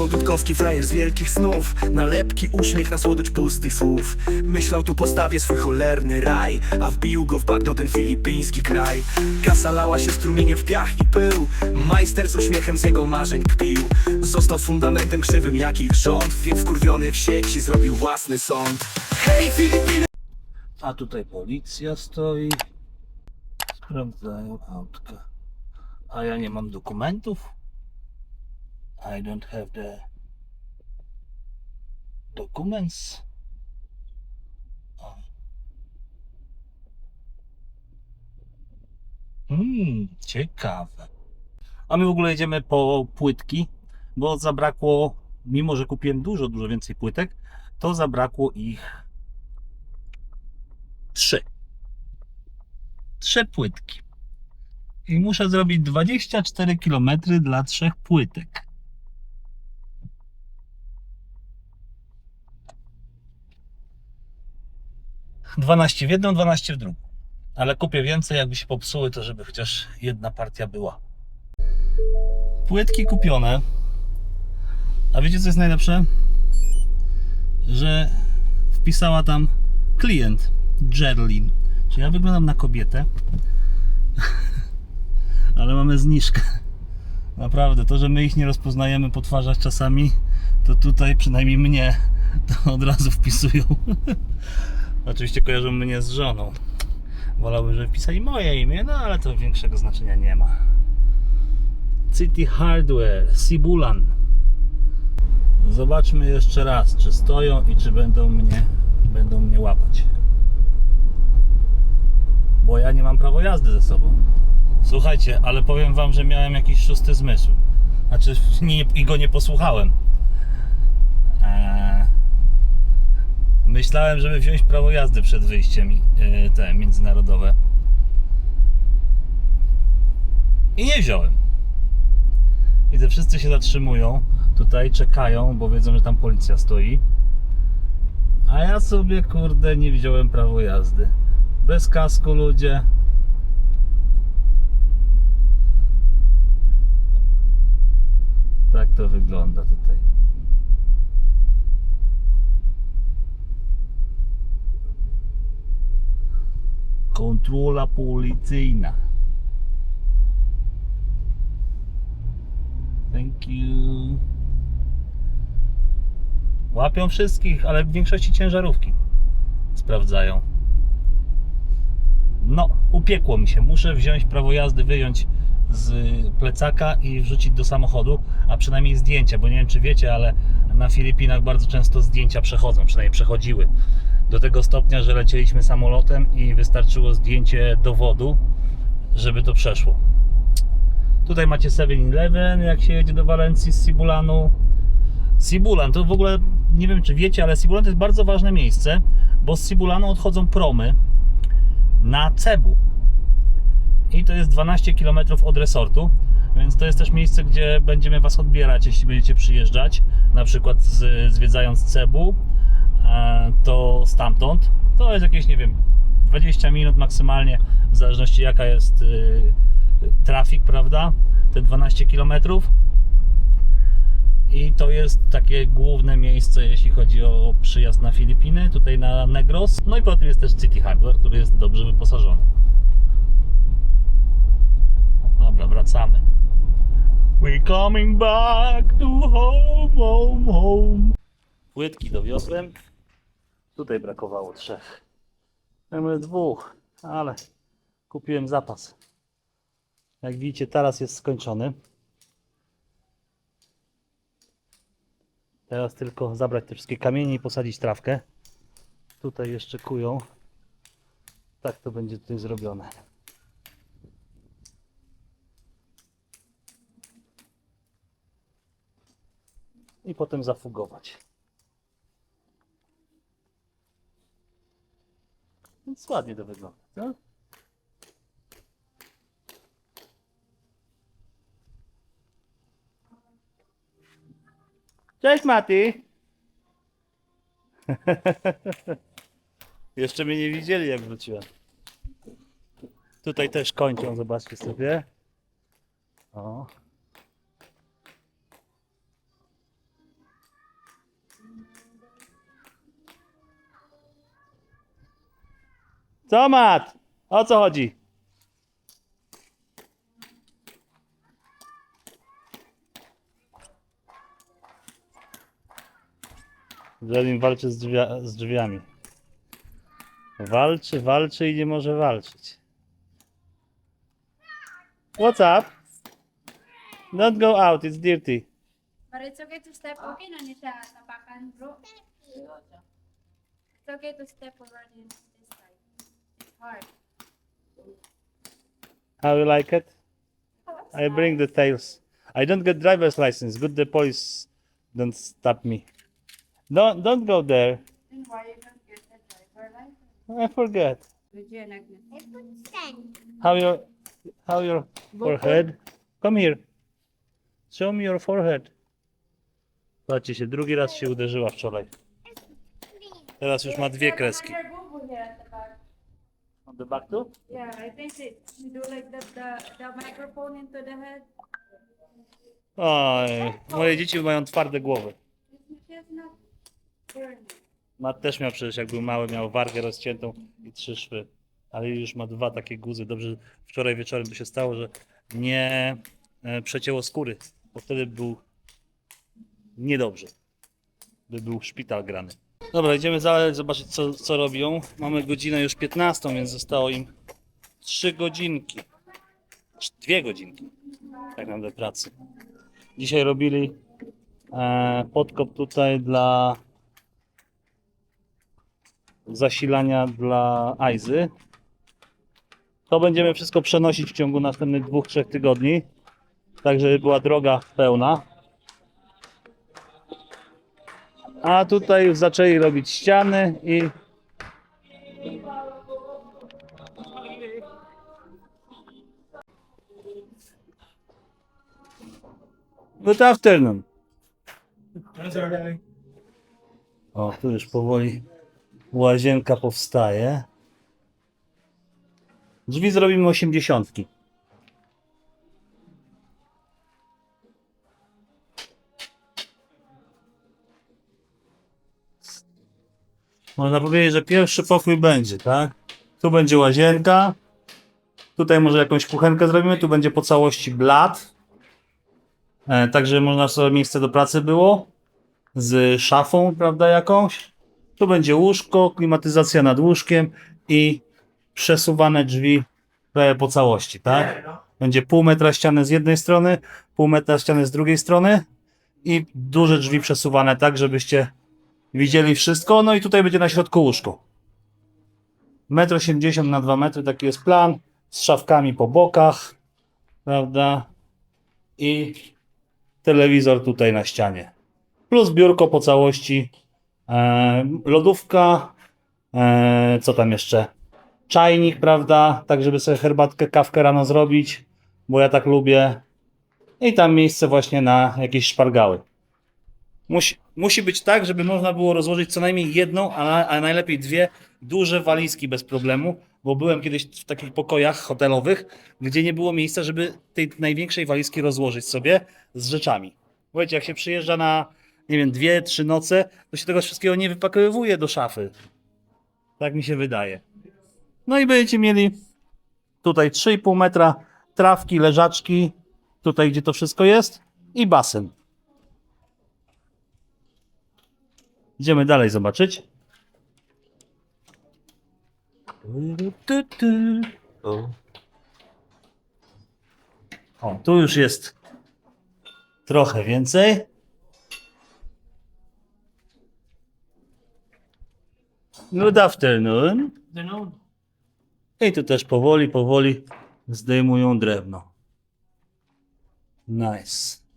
Michał Dudkowski, frajer z wielkich snów Nalepki, uśmiech na słodycz pustych słów Myślał tu postawię swój cholerny raj A wbił go w bagno ten filipiński kraj Kasa lała się strumieniem w piach i pył Majster z uśmiechem z jego marzeń kpił Został fundamentem krzywym jak ich rząd Więc wkurwiony w sieci zrobił własny sąd Hej Filipiny! A tutaj policja stoi. Sprawdzają autka. A ja nie mam dokumentów. I don't have the documents. O. Hmm, ciekawe. A my w ogóle jedziemy po płytki, bo zabrakło, mimo że kupiłem dużo, dużo więcej płytek, to zabrakło ich trzy. Trzy płytki. I muszę zrobić 24 km dla trzech płytek. Dwanaście w jedną, 12 w drugą. Ale kupię więcej, jakby się popsuły, to żeby chociaż jedna partia była. Płytki kupione. A wiecie co jest najlepsze? Że wpisała tam klient Gerlin. Czy ja wyglądam na kobietę? Ale mamy zniżkę. Naprawdę, to, że my ich nie rozpoznajemy po twarzach czasami, to tutaj przynajmniej mnie to od razu wpisują. Oczywiście kojarzą mnie z żoną. Wolałbym, żeby wpisali moje imię, no ale to większego znaczenia nie ma. City Hardware, Sibulan. Zobaczmy jeszcze raz, czy stoją i czy będą mnie, będą mnie łapać. Bo ja nie mam prawo jazdy ze sobą. Słuchajcie, ale powiem wam, że miałem jakiś szósty zmysł. Znaczy nie, i go nie posłuchałem. Eee, myślałem, żeby wziąć prawo jazdy przed wyjściem e, te międzynarodowe. I nie wziąłem. Widzę, wszyscy się zatrzymują. Tutaj czekają, bo wiedzą, że tam policja stoi. A ja sobie, kurde, nie wziąłem prawo jazdy. Bez kasku ludzie. Tak to wygląda tutaj. Kontrola policyjna. Thank you. Łapią wszystkich, ale w większości ciężarówki sprawdzają. No, upiekło mi się. Muszę wziąć prawo jazdy, wyjąć z plecaka i wrzucić do samochodu, a przynajmniej zdjęcia, bo nie wiem czy wiecie, ale na Filipinach bardzo często zdjęcia przechodzą, przynajmniej przechodziły. Do tego stopnia, że lecieliśmy samolotem i wystarczyło zdjęcie dowodu, żeby to przeszło. Tutaj macie 7-Eleven, jak się jedzie do Walencji z Sibulanu. Sibulan, to w ogóle nie wiem czy wiecie, ale Sibulan to jest bardzo ważne miejsce, bo z Sibulanu odchodzą promy na Cebu. I to jest 12 km od resortu, więc to jest też miejsce, gdzie będziemy Was odbierać, jeśli będziecie przyjeżdżać, na przykład z, zwiedzając Cebu, stamtąd. To jest jakieś, nie wiem, 20 minut maksymalnie, w zależności jaka jest y, trafik, prawda? Te 12 km. I to jest takie główne miejsce, jeśli chodzi o przyjazd na Filipiny, tutaj na Negros. No i potem jest też City Hardware, który jest dobrze wyposażony. Dobra, wracamy. We're coming back to home, home, home. Płytki dowiozłem. Tutaj brakowało trzech. Mamy dwóch, ale kupiłem zapas. Jak widzicie, teraz jest skończony. Teraz tylko zabrać te wszystkie kamienie i posadzić trawkę. Tutaj jeszcze kują. Tak to będzie tutaj zrobione. I potem zafugować. Więc ładnie to wygląda, co? Cześć Mati! Jeszcze mnie nie widzieli jak wróciłem. Tutaj też kończą, zobaczcie sobie. O. Co Mat? O co chodzi? Żelin walczy z, drzwia, z drzwiami. Walczy, walczy i nie może walczyć. What's up? Don't go out, it's dirty. But it's okay to step. Okay na niya siya tapakan, bro. It's okay to step already in this side. It's hard. How you like it? I bring the tails. I don't get driver's license. Good the police don't stop me. Don't don't go there. Then why you don't get the driver license? I forget. How your how your forehead? Come here. Show me your forehead. Patrzcie się, drugi raz się uderzyła wczoraj. Teraz już ma dwie kreski. The back. Too? Yeah, I think it, you do like the, the, the microphone into the head. Oj, moje dzieci mają twarde głowy. She's not burning. Mat też miał przecież, jak był mały, miał wargę rozciętą i trzy szwy. Ale już ma dwa takie guzy. Dobrze, że wczoraj wieczorem to się stało, że nie e, przecięło skóry, bo wtedy był niedobrze. By był szpital grany. Dobra, idziemy dalej zobaczyć, co, co robią. Mamy godzinę już 15, więc zostało im 3 godzinki. Cz- Dwie godzinki tak naprawdę pracy. Dzisiaj robili e, podkop tutaj dla zasilania dla Aizy. To będziemy wszystko przenosić w ciągu następnych dwóch, trzech tygodni. Tak, żeby była droga pełna. A tutaj zaczęli robić ściany i Good afternoon. O, tu już powoli łazienka powstaje. Drzwi zrobimy osiemdziesiątki. Można powiedzieć, że pierwszy pokój będzie, tak? Tu będzie łazienka. Tutaj może jakąś kuchenkę zrobimy. Tu będzie po całości blat. E, tak, żeby można sobie miejsce do pracy było. Z szafą, prawda, jakąś. Tu będzie łóżko, klimatyzacja nad łóżkiem i przesuwane drzwi prawie po całości, tak? Będzie pół metra ściany z jednej strony, pół metra ściany z drugiej strony i duże drzwi przesuwane tak, żebyście widzieli wszystko. No i tutaj będzie na środku łóżko. 1,80 m na 2 metry, taki jest plan, z szafkami po bokach, prawda? I telewizor tutaj na ścianie. Plus biurko po całości, e, lodówka, e, co tam jeszcze? Czajnik, prawda? Tak, żeby sobie herbatkę, kawkę rano zrobić, bo ja tak lubię. I tam miejsce właśnie na jakieś szpargały. Musi, musi być tak, żeby można było rozłożyć co najmniej jedną, a, a najlepiej dwie duże walizki bez problemu, bo byłem kiedyś w takich pokojach hotelowych, gdzie nie było miejsca, żeby tej największej walizki rozłożyć sobie z rzeczami. Wiecie, jak się przyjeżdża na, nie wiem, dwie, trzy noce, to się tego wszystkiego nie wypakowuje do szafy. Tak mi się wydaje. No i będziecie mieli tutaj 3,5 metra trawki, leżaczki, tutaj gdzie to wszystko jest i basen. Idziemy dalej zobaczyć. O, tu już jest trochę więcej. Good afternoon. I tu też powoli, powoli zdejmują drewno. Nice.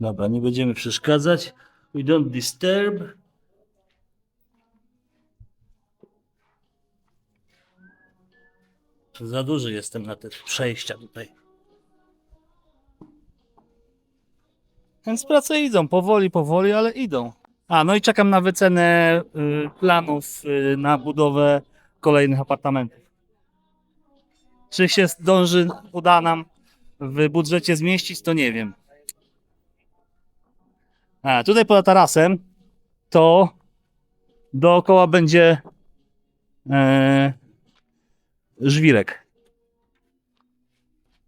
Dobra, nie będziemy przeszkadzać. We don't disturb. Za duży jestem na te przejścia tutaj. Więc prace idą, powoli, powoli, ale idą. A, no i czekam na wycenę y, planów y, na budowę kolejnych apartamentów. Czy się zdąży, uda nam w budżecie zmieścić, to nie wiem. A, tutaj poza tarasem to dookoła będzie e, żwirek.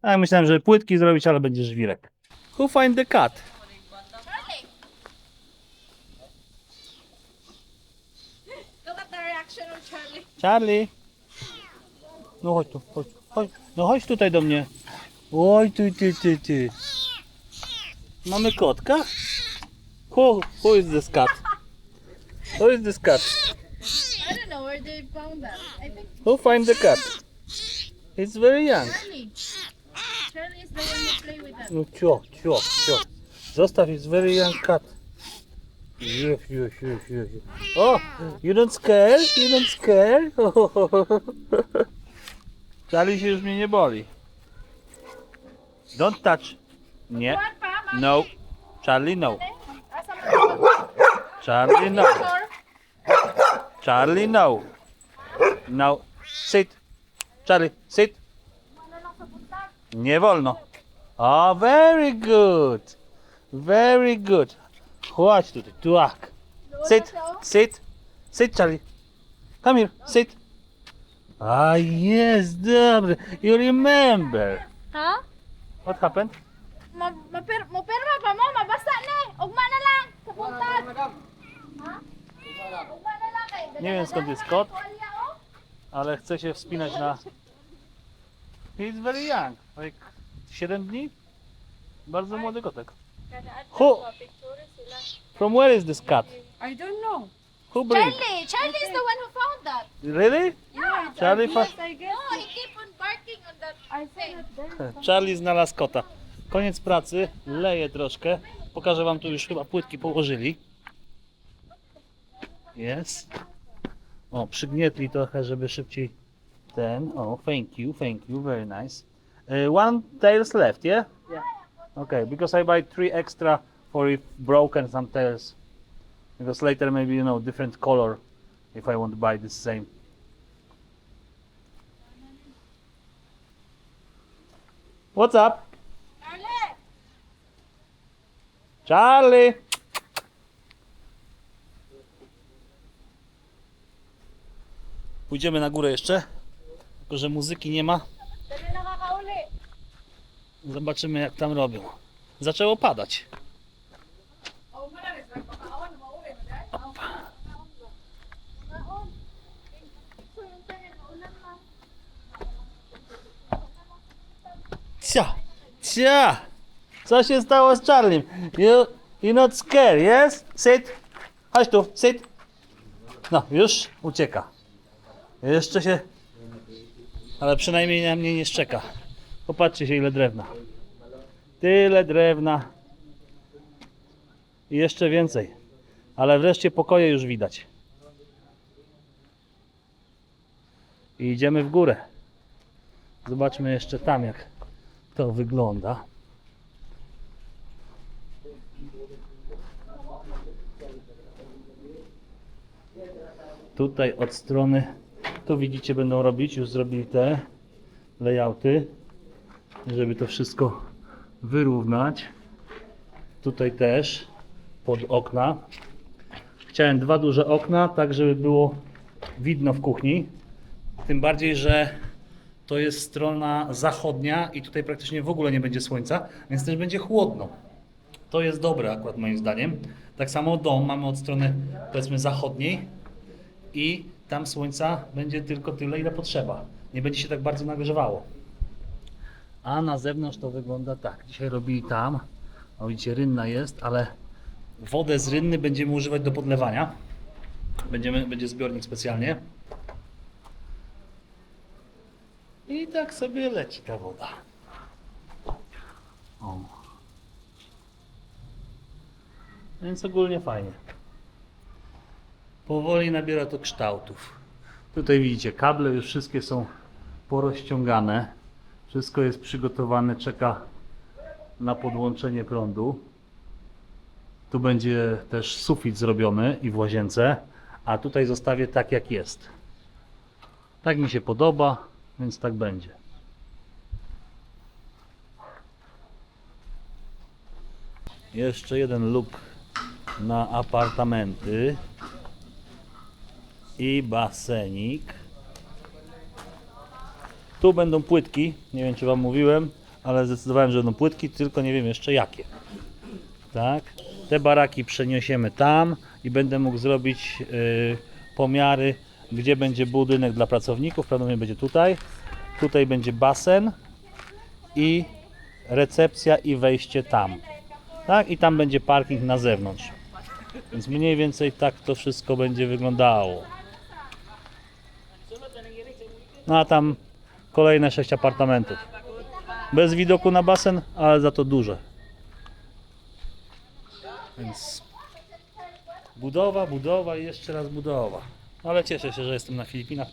Tak, myślałem, że płytki zrobić, ale będzie żwirek. Who find the cat? Look at the reaction of Charlie. Charlie. No chodź tu, chodź, chodź. No chodź tutaj do mnie. Oj, ty, ty, ty, ty. Mamy kotka? Who, who is this cat? Who is this cat? I don't know where they found that. I think Who find the cat? It's very young. Charlie. Charlie is the one who play with them. No cio, cio, cio. Zostaw, it's very young cat. Już, już, już, już. Oh, you don't scare? You don't scare? Charlie się już mnie nie boli. Don't touch. Nie. No. Charlie, no. Charlie, no. Charlie, no. No. Sit. Charlie, sit. Nie wolno. Oh, very good. Very good. Chodź tutaj, tuak. Sit, sit. Sit, Charlie. Come here, sit. Ah, yes, dobry. You remember. Ha? What happened? Ma, mapir, mapirma pa mo, Nie wiem skąd jest kot, ale chce się wspinać na... He's very young. Like 7 dni? Bardzo młody kotek. Who? From where is this cat? I don't know. Who bring? Charlie, Charlie is the one who found that. Really? Yeah, Charlie fa- I guess. No, he keep on barking on that. I there. Charlie znalazł kota. Koniec pracy, leje troszkę. Pokażę wam tu już chyba płytki położyli. Jest. O, przygnietli trochę, żeby szybciej ten. O, thank you, thank you, very nice. Uh, one tails left, yeah? Yeah. Okay, because I buy three extra for if broken some tails. Because later maybe you know different color if I want to buy the same. What's up? Charlie! Charlie! Pójdziemy na górę jeszcze, tylko że muzyki nie ma. Zobaczymy jak tam robią. Zaczęło padać. Cia! Cia! Co się stało z Charlie? You, you not scared, yes? Sit! Chodź tu, sit! No, już ucieka. Jeszcze się... Ale przynajmniej na mnie nie szczeka. Popatrzcie się ile drewna. Tyle drewna. I jeszcze więcej. Ale wreszcie pokoje już widać. I idziemy w górę. Zobaczmy jeszcze tam jak to wygląda. Tutaj od strony, tu widzicie będą robić, już zrobili te layouty, żeby to wszystko wyrównać. Tutaj też pod okna. Chciałem dwa duże okna, tak żeby było widno w kuchni. Tym bardziej, że to jest strona zachodnia i tutaj praktycznie w ogóle nie będzie słońca, więc też będzie chłodno. To jest dobre akurat moim zdaniem. Tak samo dom mamy od strony powiedzmy zachodniej i tam słońca będzie tylko tyle, ile potrzeba. Nie będzie się tak bardzo nagrzewało. A na zewnątrz to wygląda tak. Dzisiaj robili tam. O, widzicie, rynna jest, ale wodę z rynny będziemy używać do podlewania. Będziemy, będzie zbiornik specjalnie. I tak sobie leci ta woda. O. Więc ogólnie fajnie. Powoli nabiera to kształtów. Tutaj widzicie, kable już wszystkie są porozciągane. Wszystko jest przygotowane, czeka na podłączenie prądu. Tu będzie też sufit zrobiony i w łazience, a tutaj zostawię tak jak jest. Tak mi się podoba, więc tak będzie. Jeszcze jeden look na apartamenty. I basenik. Tu będą płytki, nie wiem czy Wam mówiłem, ale zdecydowałem, że będą płytki, tylko nie wiem jeszcze jakie. Tak, te baraki przeniesiemy tam i będę mógł zrobić y, pomiary, gdzie będzie budynek dla pracowników. Prawdopodobnie będzie tutaj. Tutaj będzie basen i recepcja i wejście tam. Tak, i tam będzie parking na zewnątrz. Więc mniej więcej tak to wszystko będzie wyglądało. No a tam kolejne sześć apartamentów. Bez widoku na basen, ale za to duże. Więc budowa, budowa i jeszcze raz budowa. Ale cieszę się, że jestem na Filipinach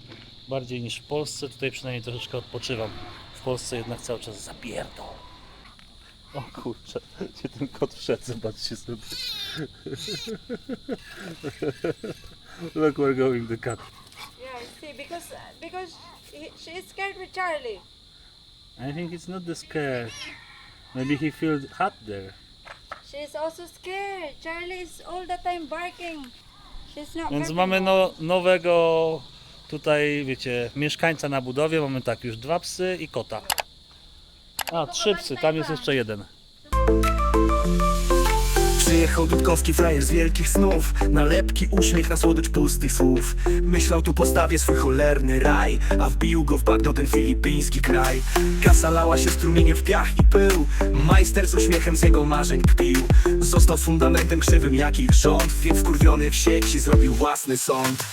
bardziej niż w Polsce. Tutaj przynajmniej troszeczkę odpoczywam. W Polsce jednak cały czas zapierdol. O kurczę, gdzie ten kot wszedł, zobaczcie sobie. Look, we're going the cat. Yeah, see, because because she is scared with Charlie. I think it's not the scare. Maybe he feels hot there. She is also scared. Charlie is all the time barking. She's not. Więc mamy no, nowego tutaj, wiecie, mieszkańca na budowie. Mamy tak, już dwa psy i kota. A, trzy psy, tam jest jeszcze jeden. Przyjechał Dudkowski frajer z wielkich snów. Nalepki, uśmiech na słodycz pustych słów. Myślał tu postawię swój cholerny raj A wbił go w bagno ten filipiński kraj. Kasa lała się strumieniem w piach i pył. Majster z uśmiechem z jego marzeń kpił. Został fundamentem krzywym jak ich rząd. Więc wkurwiony w sieci zrobił własny sąd